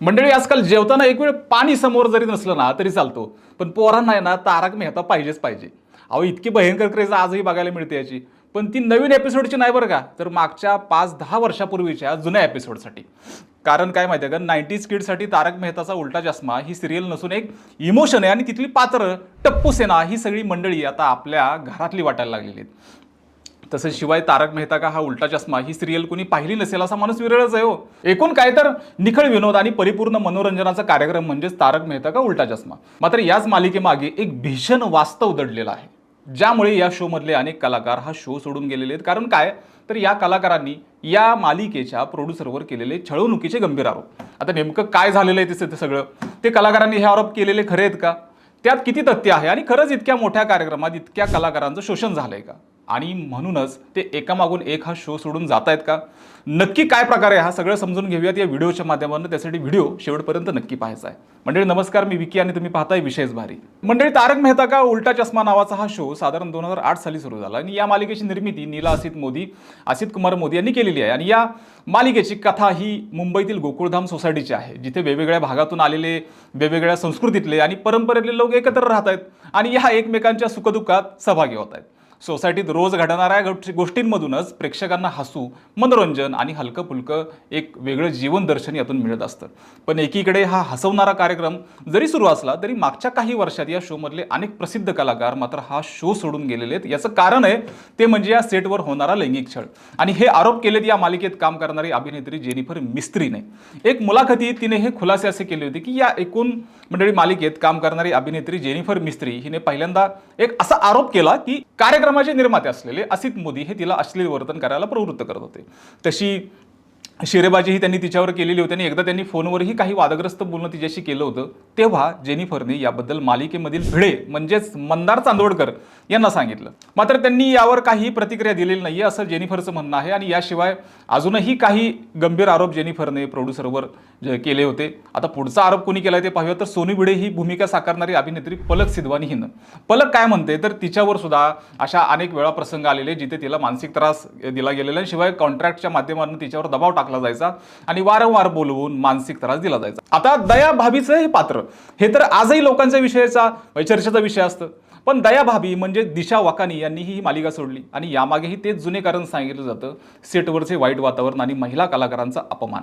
मंडळी आजकाल जेवताना एक वेळ पाणी समोर जरी नसलं ना तरी चालतो. पण पोरांना आहे ना तारक मेहता पाहिजेच पाहिजे. अहो इतकी भयंकर क्रेज आजही बघायला मिळते याची. पण ती नवीन एपिसोडची नाही बरं का? तर मागच्या पाच दहा वर्षापूर्वीच्या जुन्या एपिसोडसाठी कारण काय माहिती आहे का? नाईन्टीज किडसाठी तारक मेहताचा उलटा चष्मा ही सिरियल नसून एक इमोशन आहे आणि तिथली पात्र टप्पू सेना ही सगळी मंडळी आता आपल्या घरातली वाटायला लागलेली आहेत. तसंच शिवाय तारक मेहता का हा उलटा चष्मा? ही सिरियल कुणी पाहिली नसेल असा माणूस विरळच आहे हो. एकूण काय तर निखळ विनोद आणि परिपूर्ण मनोरंजनाचा कार्यक्रम म्हणजेच तारक मेहता का उलटा चष्मा. मात्र याच मालिकेमागे एक भीषण वास्तव दडलेला आहे. ज्यामुळे या शो मधले अनेक कलाकार हा शो सोडून गेलेले आहेत. कारण काय? तर या कलाकारांनी या मालिकेच्या प्रोड्युसरवर केलेले छळवणुकीचे गंभीर आरोप. आता नेमकं काय झालेलं आहे ते सगळं? ते कलाकारांनी हे आरोप केलेले खरे आहेत का? त्यात किती तथ्य आहे? आणि खरंच इतक्या मोठ्या कार्यक्रमात इतक्या कलाकारांचं शोषण झालंय का? आणि म्हणूनच ते एकामागून एक हा शो सोडून जात आहेत का? नक्की काय प्रकार आहे हा सगळं समजून घेऊयात या व्हिडिओच्या माध्यमातून. त्यासाठी व्हिडिओ शेवटपर्यंत नक्की पाहायचा आहे. मंडळी नमस्कार. मी विकी आणि तुम्ही पाहताय विशेष भारी मंडळी तारक मेहता का उलटा चष्मा नावाचा हा शो साधारण दोन हजार आठ साली सुरू झाला आणि या मालिकेची निर्मिती नीला असित मोदी असित कुमार मोदी यांनी केलेली आहे. आणि या मालिकेची कथा ही मुंबईतील गोकुळधाम सोसायटीची आहे जिथे वेगवेगळ्या भागातून आलेले वेगवेगळ्या संस्कृतीतले आणि परंपरेतले लोक एकत्र राहत आहेत आणि ह्या एकमेकांच्या सुखदुःखात सहभागी होत आहेत सोसायटीत रोज घडणाऱ्या गोष्टींमधूनच प्रेक्षकांना हसू मनोरंजन आणि हलकं फुलकं एक वेगळं जीवनदर्शन यातून मिळत असतं. पण एकीकडे हा हसवणारा कार्यक्रम जरी सुरू असला तरी मागच्या काही वर्षात या शोमधले अनेक प्रसिद्ध कलाकार मात्र हा शो सोडून गेलेले आहेत. याचं कारण आहे ते म्हणजे या सेटवर होणारा लैंगिक छळ. आणि हे आरोप केलेत या मालिकेत काम करणारी अभिनेत्री जेनिफर मिस्त्रीने. एक मुलाखतीत तिने हे खुलासे असे केले होते की या एकूण मंडळी मालिकेत काम करणारी अभिनेत्री जेनिफर मिस्त्री हिने पहिल्यांदा एक असा आरोप केला की कार्यक्रम कार्यक्रमाचे निर्माते असलेले असित मोदी हे तिला अश्लील वर्तन करायला प्रवृत्त करत होते. तशी शेरेबाजीही त्यांनी तिच्यावर केलेली होती आणि एकदा त्यांनी फोनवरही काही वादग्रस्त बोलणं तिच्याशी केलं होतं. तेव्हा जेनिफरने याबद्दल मालिकेमधील भिडे म्हणजेच मंदार चांदोडकर यांना सांगितलं. मात्र त्यांनी यावर काही प्रतिक्रिया दिलेली नाही असं जेनिफरचं म्हणणं आहे आणि याशिवाय अजूनही काही गंभीर आरोप जेनिफरने प्रोड्युसरवर जे केले होते. आता पुढचा आरोप कोणी केला ते पाहूया. तर सोनी भिडे ही भूमिका साकारणारी अभिनेत्री पलक सिद्वानी हिनं पलक काय म्हणते? तर तिच्यावर सुद्धा अशा अनेक वेळा प्रसंग आलेले जिथे तिला मानसिक त्रास दिला गेलेला आहे. शिवाय कॉन्ट्रॅक्टच्या माध्यमातून तिच्यावर दबाव टाकला जायचा आणि वारंवार बोलवून मानसिक त्रास दिला जायचा. आता दया भाभीचं हे पात्र हे तर आजही लोकांच्या विषयाचा चर्चेचा विषय असतं. पण दया भाभी म्हणजे दिशा वाकानी यांनी ही मालिका सोडली आणि यामागेही तेच जुने कारण सांगितलं जातं सेटवरचे वाईट वातावरण आणि महिला कलाकारांचा अपमान.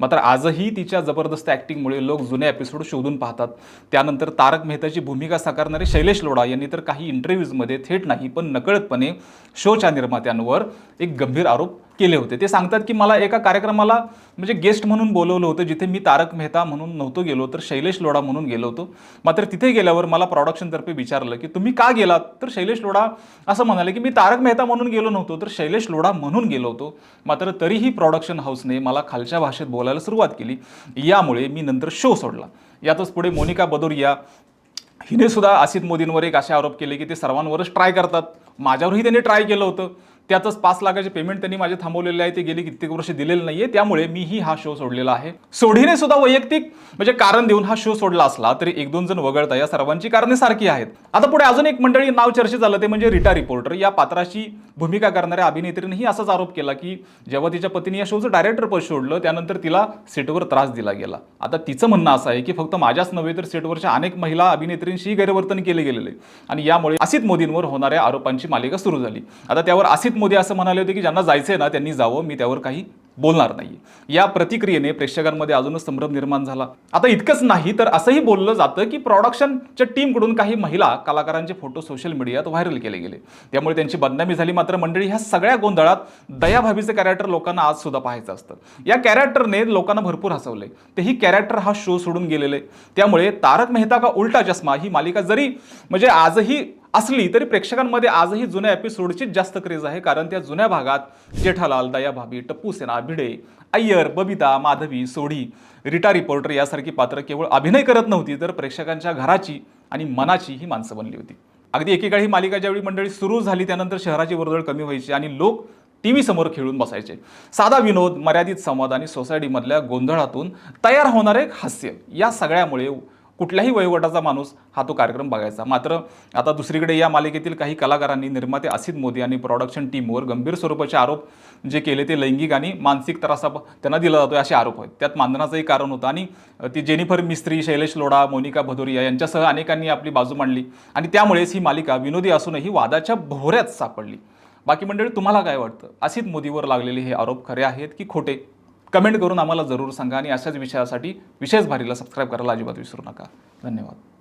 मात्र आजही तिच्या जबरदस्त ॲक्टिंगमुळे लोक जुने एपिसोड शोधून पाहतात. त्यानंतर तारक मेहताची भूमिका साकारणारे शैलेश लोढा यांनी तर काही इंटरव्ह्यूजमध्ये थेट नाही पण नकळतपणे शोच्या निर्मात्यांवर एक गंभीर आरोप केले होते. ते सांगतात की मला एका कार्यक्रमाला म्हणजे गेस्ट म्हणून बोलवलं होतं जिथे मी तारक मेहता म्हणून नव्हतो गेलो तर शैलेश लोढा म्हणून गेलो होतो. मात्र तिथे गेल्यावर मला प्रॉडक्शनतर्फे विचारलं की तुम्ही का गेलात? तर शैलेश लोढा असं म्हणाले की मी तारक मेहता म्हणून गेलो नव्हतो तर शैलेश लोढा म्हणून गेलो होतो. मात्र तरीही प्रॉडक्शन हाऊसने मला खालच्या भाषेत बोलायला सुरुवात केली. यामुळे मी नंतर शो सोडला. यातच पुढे मोनिका बदोरिया हिने सुद्धा असित मोदींवर एक असे आरोप केले की ते सर्वांवरच ट्राय करतात. माझ्यावरही त्यांनी ट्राय केलं होतं. त्यातच पाच लाखाचे पेमेंट त्यांनी माझे थांबवलेले आहे ते गेली कित्येक वर्ष दिलेलं नाहीये. त्यामुळे मीही हा शो सोडलेला आहे. सोढीने सुद्धा वैयक्तिक म्हणजे कारण देऊन हा शो सोडला असला तरी एक दोन जण वगळता या सर्वांची कारणे सारखी आहेत. आता पुढे अजून एक मंडळी नाव चर्चेत झालं ते म्हणजे रिटा रिपोर्टर या पात्राची भूमिका करणाऱ्या अभिनेत्रीनेही असाच आरोप केला की जेव्हा तिच्या पतीने या शोचं डायरेक्टर पद सोडलं त्यानंतर तिला सेटवर त्रास दिला गेला. आता तिचं म्हणणं असं आहे की फक्त माझ्याच नव्हे तर सेटवरच्या अनेक महिला अभिनेत्रींशी गैरवर्तन केले गेलेले. आणि यामुळे असित मोदींवर होणाऱ्या आरोपांची मालिका सुरू झाली. आता त्यावर असित मोदी असं म्हणाले होते की ज्यांना जायचं आहे ना त्यांनी जावं मी त्यावर काही बोलणार नाही या प्रतिक्रियेने प्रेक्षकांमध्ये अजूनच संभ्रम निर्माण झाला. आता इतकंच नाही तर असंही बोललं जातं की प्रोडक्शनच्या टीमकडून काही महिला कलाकारांचे फोटो सोशल मीडियात व्हायरल केले गेले. त्यामुळे त्यांची बदनामी झाली. मात्र मंडळी ह्या सगळ्या गोंधळात दयाभाभीचं कॅरेक्टर लोकांना आज सुद्धा पाहायचं असतं. या कॅरेक्टरने लोकांना भरपूर हसवले तेही कॅरेक्टर हा शो सोडून गेलेले. त्यामुळे तारक मेहता का उलटा चष्मा ही मालिका जरी म्हणजे आजही असली तरी प्रेक्षकांमध्ये आजही जुन्या एपिसोडचीच जास्त क्रेज आहे कारण त्या जुन्या भागात जेठालाल दयाभाभी टप्पू सेना भिडे अय्यर बबिता माधवी सोढी रिटा रिपोर्टर यासारखी पात्र केवळ अभिनय करत नव्हती तर प्रेक्षकांच्या घराची आणि मनाची ही माणसं बनली होती. अगदी एकेकाळी ही मालिका ज्यावेळी मंडळी सुरू झाली त्यानंतर शहराची वर्दळ कमी व्हायची आणि लोक टी व्ही समोर खेळून बसायचे. साधा विनोद मर्यादित संवाद आणि सोसायटीमधल्या गोंधळातून तयार होणारे हास्य या सगळ्यामुळे कुठल्याही वयोगटाचा माणूस हा तो कार्यक्रम बघायचा. मात्र आता दुसरीकडे या मालिकेतील काही कलाकारांनी निर्माते असित मोदी आणि प्रॉडक्शन टीमवर गंभीर स्वरूपाचे आरोप जे केले ते लैंगिक आणि मानसिक त्रासा त्यांना दिला जातो असे आरोप आहेत. त्यात मानधनाचंही कारण होतं आणि ती जेनिफर मिस्त्री शैलेश लोढा मोनिका भदोरिया यांच्यासह अनेकांनी आपली बाजू मांडली आणि त्यामुळेच ही मालिका विनोदी असूनही वादाच्या भोवऱ्यात सापडली. बाकी मंडळी तुम्हाला काय वाटतं? असित मोदीवर लागलेले हे आरोप खरे आहेत की खोटे? कमेंट करून आम्हाला जरूर सांगा आणि अशाच विषयासाठी विशेष भारीला सबस्क्राईब करायला अजिबात विसरू नका. धन्यवाद.